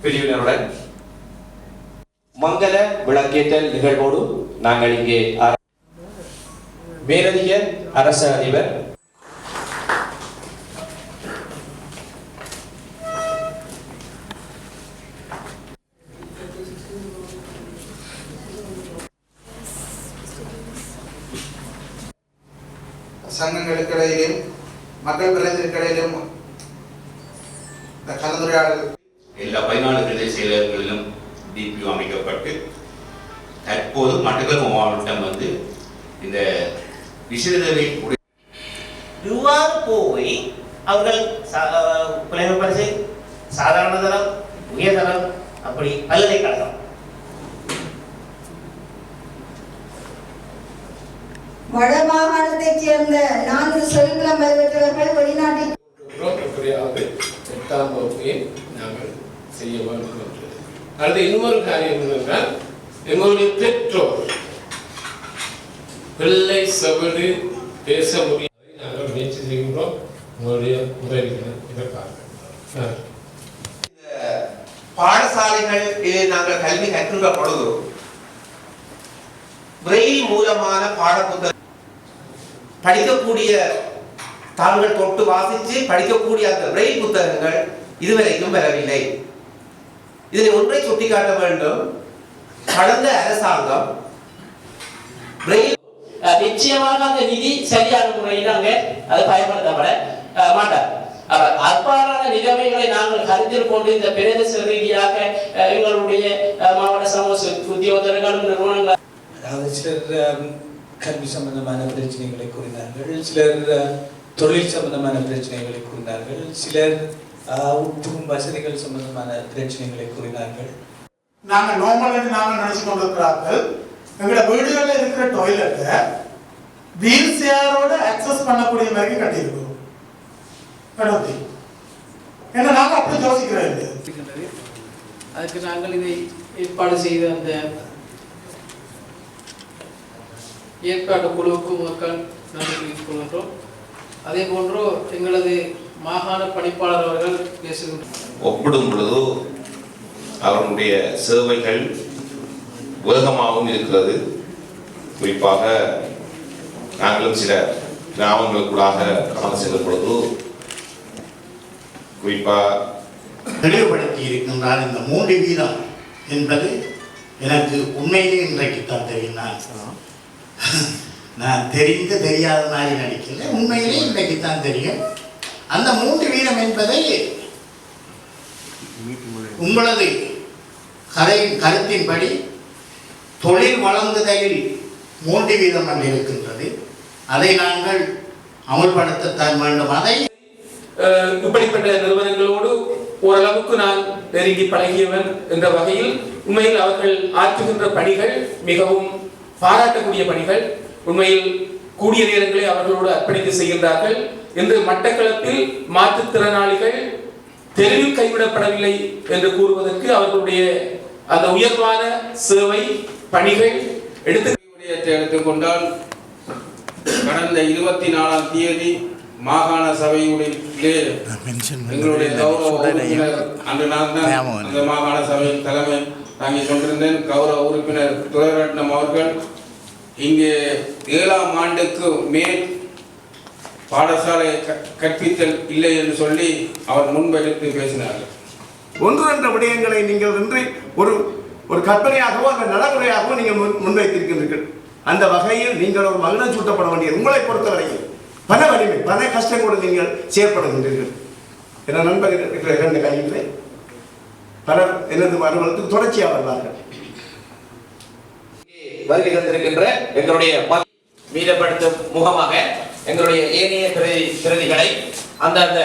பிரிவினருடன் மங்கள விளக்கேற்றல் நிகழ்வோடு நாங்கள் இங்கே மேலதிக அரச அதிபர் சங்கங்களுக்கிடையிலும் மக்கள் பிரதிநிதிகளிடையிலும் இந்த கலந்துரையாடல் எல்லா பதினாலு செயலகங்களிலும் டிபிஓ அமைக்கப்பட்டு தற்போது மட்டக்களப்பு மாவட்டம் வந்து இந்த விசிறுதலை இவ்வாறு போய் அவர்கள் புலமை பரிசு சாதாரண தரம் உயர்தரம் அப்படி பல்கலைக்கழகம் வடமாகாணத்தைச் சேர்ந்த நான்கு செல்வம் பெற்றவர்கள் வெளிநாட்டில் எட்டாம் வகுப்பை நாங்கள் செய்ய வேண்டும் என்று அடுத்து இன்னொரு காரியம் என்னென்றால் எங்களுடைய பெற்றோர் பிள்ளை செவிடு பேச முடியாதை நாங்கள் முயற்சி செய்கின்றோம். உங்களுடைய உதவிகளை இதற்காக. ஆ. நாங்கள் கல்வி கற்கின்ற பொழுது பிரெயில் மூலமான பாடப்புத்தகம் படிக்கக்கூடிய தாங்கள் தொட்டு வாசித்து படிக்கக்கூடிய அந்த பிரெயில் புத்தகங்கள் இதுவரைக்கும் வரவில்லை. இதனை ஒன்றை சுட்டிக்காட்ட வேண்டும். கடந்த அரசாங்கம் நிச்சயமாக அந்த நிதி சரியான முறையில் அங்கே அது பயன்படுத்தப்பட மாட்டார். அவ்வாறான நிலைமைகளை நாங்கள் கருத்தில் கொண்டு இந்த பிரதேச ரீதியாக எங்களுடைய அஹ், மாவட்ட சமூக உத்தியோகர்களும் நிறுவனங்கள் அதாவது சிலர் கல்வி சம்பந்தமான பிரச்சனைகளை கூறினார்கள் சிலர் தொழில் சம்பந்தமான பிரச்சனைகளை கூறினார்கள் சிலர் உட்புகும் வசதிகள் சம்பந்தமான பிரச்சனைகளை கூறினார்கள். நாங்கள் நோம்பல் நாங்கள் நினைச்சு கொண்டிருக்கிறார்கள். எங்களோட வீடுகளில் இருக்கிற டாய்லெட்டை வீல் சேரோட அக்சஸ் பண்ணக்கூடிய மாதிரி கட்டியிருக்கிறோம் கடவுத்தி ஏன்னா நாங்கள் அப்படி யோசிக்கிறோம் அதுக்கு நாங்கள் இதை ஏற்பாடு செய்த அந்த ஏற்பாடு குழுவுக்கு மக்கள் நன்றி தெரிவித்துக் கொள்கின்றோம். அதே போன்று எங்களது மாகாண பணிப்பாளர் அவர்கள் பேசுகின்றனர். ஒப்பிடும் பொழுது அவர்களுடைய சேவைகள் வேகமாகவும் இருக்கிறது. குறிப்பாக நாங்களும் சில கிராமங்களுக்குள்ளாக கடந்து செல்லும் பொழுது குறிப்பாக தெளிவுபடுத்தி இருக்கின்றார் இந்த மூன்று வீதம் என்பது எனக்கு உண்மையிலே இன்றைக்கு தான் தெரியும் நான் நான் தெரிந்து தெரியாத மாதிரி நடிக்கல. உண்மையிலே இன்றைக்கு தான் தெரியும். அந்த மூன்று வீதம் என்பதை உங்களது கதையின் கருத்தின்படி தொழில் வழங்குதலில் மூன்று வீதம் என்று இருக்கின்றது. அதை நாங்கள் அமுல்படுத்தத்தான் வேண்டும். அதை இப்படிப்பட்ட நிறுவனங்களோடு ஓரளவுக்கு நான் நெருங்கி பழகியவன் என்ற வகையில் உண்மையில் அவர்கள் ஆற்றுகின்ற பணிகள் மிகவும் பாராட்டக்கூடிய பணிகள். உண்மையில் கூடிய நேரங்களை அவர்களோடு அர்ப்பணித்து செய்கின்றார்கள். இன்று மட்டக்களப்பில் மாற்றுத்திறனாளிகள் தெருவில் கைவிடப்படவில்லை என்று கூறுவதற்கு அவர்களுடைய அந்த உயர்வான சேவை பணிகள் எடுத்து எடுத்துக்கொண்டால் கடந்த இருபத்தி நாலாம் தேதி மாகாண சபையுடைய எங்களுடைய கௌரவ உறுப்பினர் அன்று நான் தான் அந்த மாகாண சபையின் தலைமை தாங்கி கொண்டிருந்தேன். கௌரவ உறுப்பினர் துரைரட்னம் அவர்கள் இங்கே ஏழாம் ஆண்டுக்கு மேல் பாடசாலை க- கற்பித்தல் இல்லை என்று சொல்லி அவர் முன்பெடுத்து பேசினார்கள். ஒன்று என்ற விடயங்களை நீங்கள் இன்று ஒரு ஒரு கற்பனையாகவோ அந்த நடைமுறையாகவோ நீங்கள் முன் முன்வைத்திருக்கின்றீர்கள். அந்த வகையில் நீங்கள் ஒரு மகிழ்ச்சி சூட்டப்பட வேண்டிய உங்களை பொறுத்தவரையில் பல வலிமை பல கஷ்டங்களோடு நீங்கள் செயற்படுகின்றீர்கள். என நண்பர் இரண்டு கையிலே? பலர் எனது மறுவலுக்கு தொடர்ச்சியாக வருவார்கள். வருகை தந்திருக்கின்ற எங்களுடைய மீதப்படுத்தும் முகமாக எங்களுடைய ஏனைய பிரதி பிரதிகளை அந்தந்த